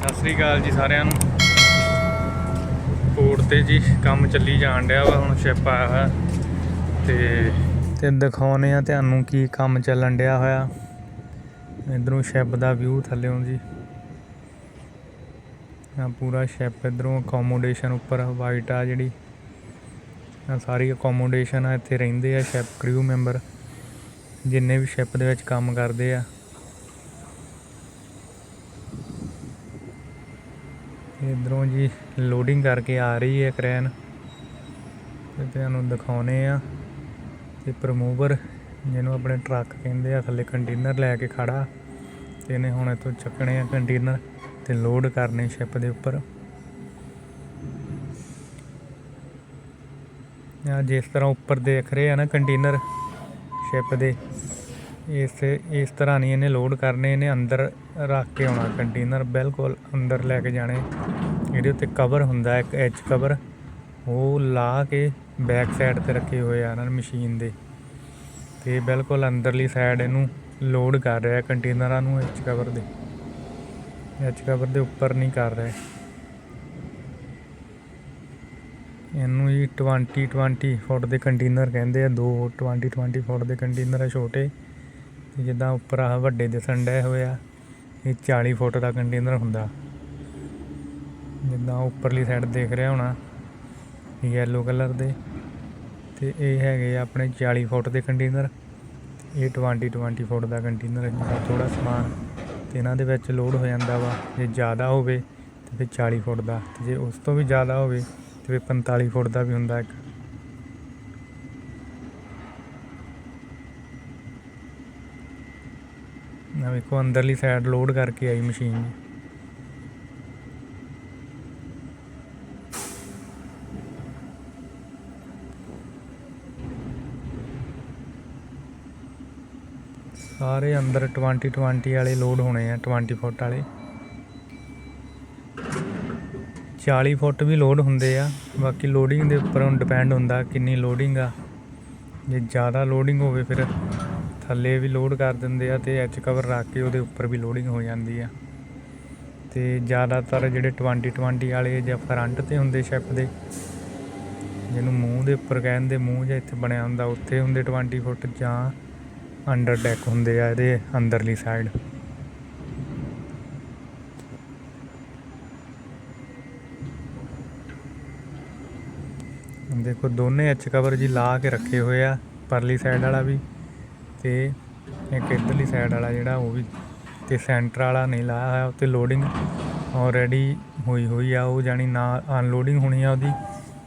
ਸਤਿ ਸ੍ਰੀ ਅਕਾਲ ਜੀ ਸਾਰਿਆਂ ਨੂੰ। ਪੋਰਟ ਤੇ ਜੀ ਕੰਮ ਚੱਲੀ ਜਾਣ ਡਿਆ ਵਾ, ਹੁਣ ਸ਼ਿਪ ਆਇਆ ਹੋਇਆ। ਤੇ ਤੇ ਦਿਖਾਉਨੇ ਆ ਤੁਹਾਨੂੰ ਕੀ ਕੰਮ ਚੱਲਣ ਡਿਆ ਹੋਇਆ। ਇਧਰੋਂ ਸ਼ਿਪ ਦਾ ਵਿਊ ਥੱਲੇੋਂ ਜੀ। ਆ ਪੂਰਾ ਸ਼ਿਪ ਇਧਰੋਂ ਅਕੋਮੋਡੇਸ਼ਨ ਉੱਪਰ ਵਾਈਟ ਆ ਜਿਹੜੀ। ਆ ਸਾਰੀ ਅਕੋਮੋਡੇਸ਼ਨ ਆ, ਇੱਥੇ ਰਹਿੰਦੇ ਆ ਸ਼ਿਪ ਕ੍ਰਿਊ ਮੈਂਬਰ ਜਿੰਨੇ ਵੀ ਸ਼ਿਪ ਦੇ ਵਿੱਚ ਕੰਮ ਕਰਦੇ ਆ। ਇਧਰੋਂ ਜੀ ਲੋਡਿੰਗ ਕਰਕੇ ਆ ਰਹੀ ਹੈ ਕ੍ਰੇਨ। ਤੇ ਤੁਹਾਨੂੰ ਦਿਖਾਉਨੇ ਆ। ਤੇ ਪ੍ਰਮੂਵਰ, ਜਿਹਨੂੰ ਆਪਣੇ ਟਰੱਕ ਕਹਿੰਦੇ ਆ, ਥੱਲੇ ਕੰਟੇਨਰ ਲੈ ਕੇ ਖੜਾ। ਤੇ ਇਹਨੇ ਹੁਣ ਇੱਥੋਂ ਚੱਕਣੇ ਆ ਕੰਟੇਨਰ ਤੇ ਲੋਡ ਕਰਨੇ ਸ਼ਿਪ ਦੇ ਉੱਪਰ। ਆ ਜਿਸ ਤਰ੍ਹਾਂ ਉੱਪਰ ਦੇਖ ਰਹੇ ਆ ਨਾ ਕੰਟੇਨਰ ਸ਼ਿਪ ਦੇ ਇਸ ਇਸ ਤਰ੍ਹਾਂ ਨਹੀਂ ਇਹਨੇ ਲੋਡ ਕਰਨੇ, ਇਹਨੇ ਅੰਦਰ ਰੱਖ ਕੇ ਆਉਣਾ ਕੰਟੇਨਰ ਬਿਲਕੁਲ ਅੰਦਰ ਲੈ ਕੇ ਜਾਣੇ। ਇਹਦੇ ਉੱਤੇ ਕਵਰ ਹੁੰਦਾ, ਇੱਕ ਐਚ ਕਵਰ ਉਹ ਲਾ ਕੇ ਬੈਕ ਸਾਈਡ ਤੇ ਰੱਖੇ ਹੋਏ ਆ ਇਹਨਾਂ ਨੇ ਮਸ਼ੀਨ ਦੇ। ਤੇ ਬਿਲਕੁਲ ਅੰਦਰਲੀ ਸਾਈਡ ਇਹਨੂੰ ਲੋਡ ਕਰ ਰਿਹਾ ਕੰਟੇਨਰਾਂ ਨੂੰ ਐਚ ਕਵਰ ਦੇ। ਐਚ ਕਵਰ ਦੇ ਉੱਪਰ ਨਹੀਂ ਕਰ ਰਿਹਾ। ਇਹਨੂੰ ਹੀ 20 20 ਫੁੱਟ ਦੇ ਕੰਟੇਨਰ ਕਹਿੰਦੇ ਆ, ਦੋ 20 20 ਫੁੱਟ ਦੇ ਕੰਟੇਨਰ ਆ ਛੋਟੇ। ਤੇ ਜਿੱਦਾਂ ਉੱਪਰ ਆਹ ਵੱਡੇ ਦਿਸਣ ਡਏ ਹੋਏ ਆ, ਇਹ 40 ਫੁੱਟ ਦਾ ਕੰਟੇਨਰ ਹੁੰਦਾ। ਜਿੱਦਾਂ ਉੱਪਰਲੀ ਸਾਈਡ ਦੇਖ ਰਿਹਾ ਹੋਣਾ ਯੈਲੋ ਕਲਰ ਦੇ, ਤੇ ਇਹ ਹੈਗੇ ਆ ਆਪਣੇ 40 ਫੁੱਟ ਦੇ ਕੰਟੇਨਰ ਇਹ 20 20 ਫੁੱਟ ਦਾ ਕੰਟੇਨਰ ਜਿਹੜਾ ਥੋੜਾ ਸਮਾਨ, ਤੇ ਇਹਨਾਂ ਦੇ ਵਿੱਚ ਲੋਡ ਹੋ ਜਾਂਦਾ ਵਾ, ਜੇ ਜ਼ਿਆਦਾ ਹੋਵੇ ਤੇ ਫਿਰ 40 ਫੁੱਟ ਦਾ, ਤੇ ਜੇ ਉਸ ਤੋਂ ਵੀ ਜ਼ਿਆਦਾ ਹੋਵੇ ਤੇ ਫਿਰ 45 ਫੁੱਟ ਦਾ ਵੀ ਹੁੰਦਾ ਇੱਕ। ਆ ਵੇਖੋ, ਅੰਦਰਲੀ ਸਾਈਡ ਲੋਡ ਕਰਕੇ ਆਈ ਮਸ਼ੀਨ ਸਾਰੇ ਅੰਦਰ 20 20 ਵਾਲੇ ਲੋਡ ਹੋਣੇ ਆ 20 ਫੁੱਟ ਵਾਲੇ। 40 ਫੁੱਟ ਵੀ ਲੋਡ ਹੁੰਦੇ ਆ, ਬਾਕੀ ਲੋਡਿੰਗ ਦੇ ਉੱਪਰ ਡਿਪੈਂਡ ਹੁੰਦਾ ਕਿੰਨੀ ਲੋਡਿੰਗ ਆ। ਜੇ ਜ਼ਿਆਦਾ ਲੋਡਿੰਗ ਹੋਵੇ ਫਿਰ ਥੱਲੇ ਵੀ ਲੋਡ ਕਰ ਦਿੰਦੇ ਆ ਤੇ ਐਚ ਕਵਰ ਰੱਖ ਕੇ ਉਹਦੇ ਉੱਪਰ ਵੀ ਲੋਡਿੰਗ ਹੋ ਜਾਂਦੀ ਆ। ਤੇ ਜ਼ਿਆਦਾਤਰ ਜਿਹੜੇ 20 20 ਵਾਲੇ ਜਾਂ ਫਰੰਟ ਤੇ ਹੁੰਦੇ ਸ਼ਿਪ ਦੇ, ਜਿਹਨੂੰ ਮੂੰਹ ਦੇ ਉੱਪਰ ਕਹਿੰਦੇ, ਮੂੰਹ ਜਾਂ ਇੱਥੇ ਬਣਿਆ ਹੁੰਦਾ, ਉੱਥੇ ਹੁੰਦੇ 20 ਫੁੱਟ ਜਾਂ ਅੰਡਰ ਡੈਕ ਹੁੰਦੇ ਆ ਇਹਦੇ ਅੰਦਰਲੀ ਸਾਈਡ ਦੇਖੋ ਦੋਨੇ ਐਚ ਕਵਰ ਜੀ ਲਾ ਕੇ ਰੱਖੇ ਹੋਏ ਆ, ਪਰਲੀ ਸਾਈਡ ਵਾਲਾ ਵੀ। ਤੇ ਇੱਕ ਇਧਰਲੀ ਸਾਈਡ ਵਾਲਾ ਜਿਹੜਾ ਉਹ ਵੀ ਤੇ ਸੈਂਟਰ ਵਾਲਾ ਨਹੀਂ ਲਾਇਆ ਹੋਇਆ, ਉੱਤੇ ਲੋਡਿੰਗ ਆਲਰੇਡੀ ਹੋਈ ਹੋਈ ਆ, ਉਹ ਜਾਨੀ ਨਾ ਅਨਲੋਡਿੰਗ ਹੋਣੀ ਆ ਉਹਦੀ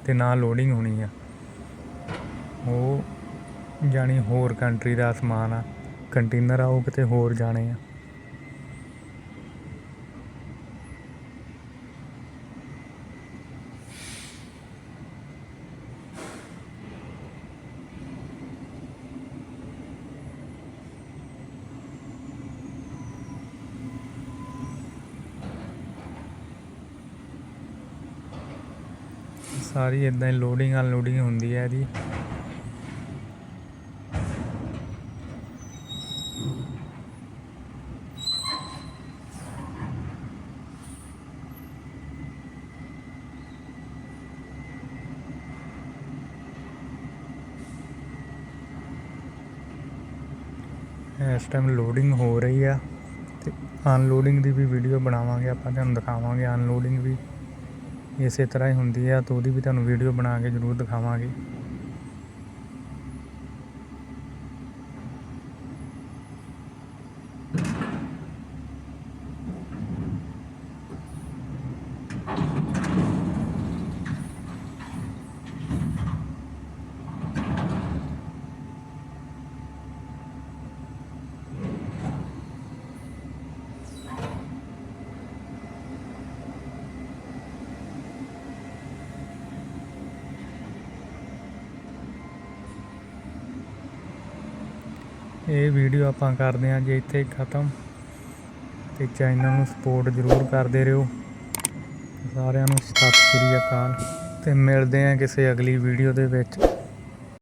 ਤੇ ਨਾ ਲੋਡਿੰਗ ਹੋਣੀ ਆ। ਉਹ ਜਾਨੀ ਹੋਰ ਕੰਟਰੀ ਦਾ ਸਮਾਨ ਆ ਕੰਟੇਨਰ ਆ, ਉਹ ਕਿਤੇ ਹੋਰ ਜਾਣੇ ਆ। ਸਾਰੀ ਇਦਾਂ ਹੀ ਲੋਡਿੰਗ ਅਨਲੋਡਿੰਗ ਹੁੰਦੀ ਹੈ ਇਹਦੀ। ਇਸ ਟਾਈਮ ਲੋਡਿੰਗ ਹੋ ਰਹੀ ਆ, ਤੇ ਅਨਲੋਡਿੰਗ ਦੀ ਵੀ ਵੀਡੀਓ ਬਣਾਵਾਂਗੇ, ਆਪਾਂ ਤੁਹਾਨੂੰ ਦਿਖਾਵਾਂਗੇ ਅਨਲੋਡਿੰਗ ਵੀ। ਇਸੇ ਤਰ੍ਹਾਂ ਹੀ ਹੁੰਦੀ ਆ ਤਾਂ ਉਹਦੀ ਵੀ ਤੁਹਾਨੂੰ ਵੀਡੀਓ ਬਣਾ ਕੇ ਜ਼ਰੂਰ ਦਿਖਾਵਾਂਗੇ। ਇਹ ਵੀਡੀਓ ਆਪਾਂ ਕਰਦੇ ਹਾਂ ਜੇ ਇੱਥੇ ਖਤਮ। ਤੇ ਚੈਨਲ ਨੂੰ ਸਪੋਰਟ ਜ਼ਰੂਰ ਕਰਦੇ ਰਹੋ। ਸਾਰਿਆਂ ਨੂੰ ਸਤਿ ਸ੍ਰੀ ਅਕਾਲ। ਤੇ ਮਿਲਦੇ ਹਾਂ ਕਿਸੇ ਅਗਲੀ ਵੀਡੀਓ ਦੇ ਵਿੱਚ।